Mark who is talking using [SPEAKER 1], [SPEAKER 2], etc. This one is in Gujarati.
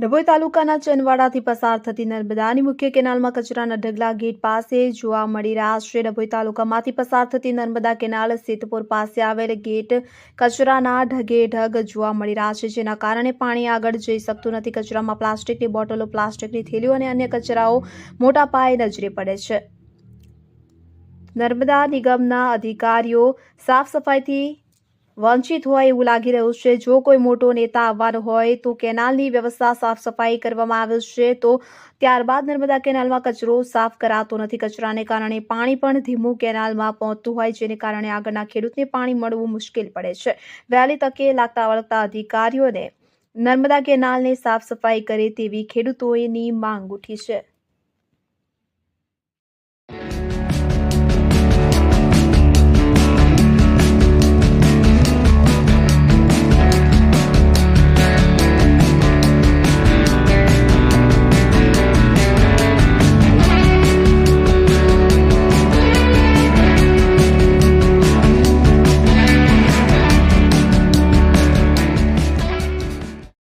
[SPEAKER 1] ડભોઈ તાલુકાના ચનવાડાથી પસાર થતી નર્મદાની મુખ્ય કેનાલમાં કચરાના ઢગલા ગેટ પાસે જોવા મળી રહ્યા છે. ડભોઈ તાલુકામાંથી પસાર થતી નર્મદા કેનાલ સિદ્ધપુર પાસે આવેલ ગેટ કચરાના ઢગે ઢગ જોવા મળી રહ્યા છે, જેના કારણે પાણી આગળ જઈ શકતું નથી. કચરામાં પ્લાસ્ટિકની બોટલો, પ્લાસ્ટિકની થેલીઓ અને અન્ય કચરાઓ મોટા પાયે નજરે પડે છે. નર્મદા નિગમના અધિકારીઓ સાફ સફાઈથી વંચિત હોય એવું લાગી રહ્યું છે. જો કોઈ મોટો નેતા આવવાનો હોય તો કેનાલની વ્યવસ્થા સાફ સફાઈ કરવામાં આવે છે તો ત્યારબાદ નર્મદા કેનાલમાં કચરો સાફ કરાતો નથી. કચરાને કારણે પાણી પણ ધીમું કેનાલમાં પહોંચતું હોય જેને કારણે આગળના ખેડૂતને પાણી મળવું મુશ્કેલ પડે છે. વહેલી તકે લાગતા વળગતા અધિકારીઓને નર્મદા કેનાલને સાફ સફાઈ કરે તેવી ખેડૂતોની માંગ ઉઠી છે.